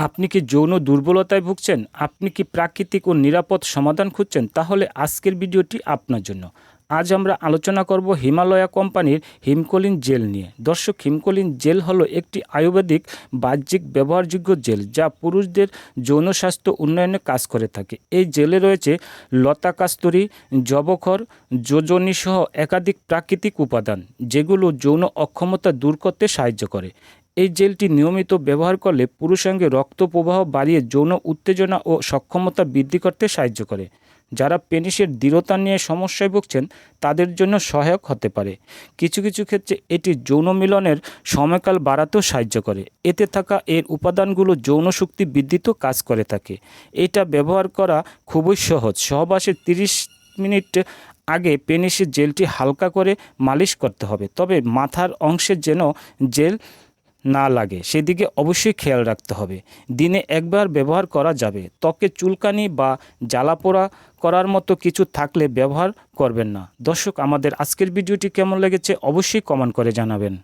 আপনি কি যৌন দুর্বলতায় ভুগছেন? আপনি কি প্রাকৃতিক ও নিরাপদ সমাধান খুঁজছেন? তাহলে আজকের ভিডিওটি আপনার জন্য। আজ আমরা আলোচনা করব হিমালয়া কোম্পানির হিমকোলিন জেল নিয়ে। দর্শক, হিমকোলিন জেল হলো একটি আয়ুর্বেদিক বাহ্যিক ব্যবহারযোগ্য জেল যা পুরুষদের যৌন স্বাস্থ্য উন্নয়নে কাজ করে থাকে। এই জেলে রয়েছে লতা কাস্তুরি জবখর যোজনী সহ একাধিক প্রাকৃতিক উপাদান যেগুলো যৌন অক্ষমতা দূর করতে সাহায্য করে। এই জেলটি নিয়মিত ব্যবহার করলে পুরুষাঙ্গে রক্ত প্রবাহ বাড়িয়ে যৌন উত্তেজনা ও সক্ষমতা বৃদ্ধি করতে সাহায্য করে। যারা পেনিসের দৃঢ়তা নিয়ে সমস্যায় ভুগছেন, তাদের জন্য সহায়ক হতে পারে। কিছু কিছু ক্ষেত্রে এটি যৌন মিলনের সময়কাল বাড়াতেও সাহায্য করে। এতে থাকা এর উপাদানগুলো যৌন শক্তি বৃদ্ধিতেও কাজ করে থাকে। এটা ব্যবহার করা খুবই সহজ। সহবাসের তিরিশ মিনিট আগে পেনিসের জেলটি হালকা করে মালিশ করতে হবে। তবে মাথার অংশে যেন জেল না লাগে, সেদিকে অবশ্যই খেয়াল রাখতে হবে। দিনে একবার ব্যবহার করা যাবে। ত্বকে চুলকানি বা জ্বালাপোড়া করার মতো কিছু থাকলে ব্যবহার করবেন না। দর্শক, আমাদের আজকের ভিডিওটি কেমন লেগেছে অবশ্যই কমেন্ট করে জানাবেন।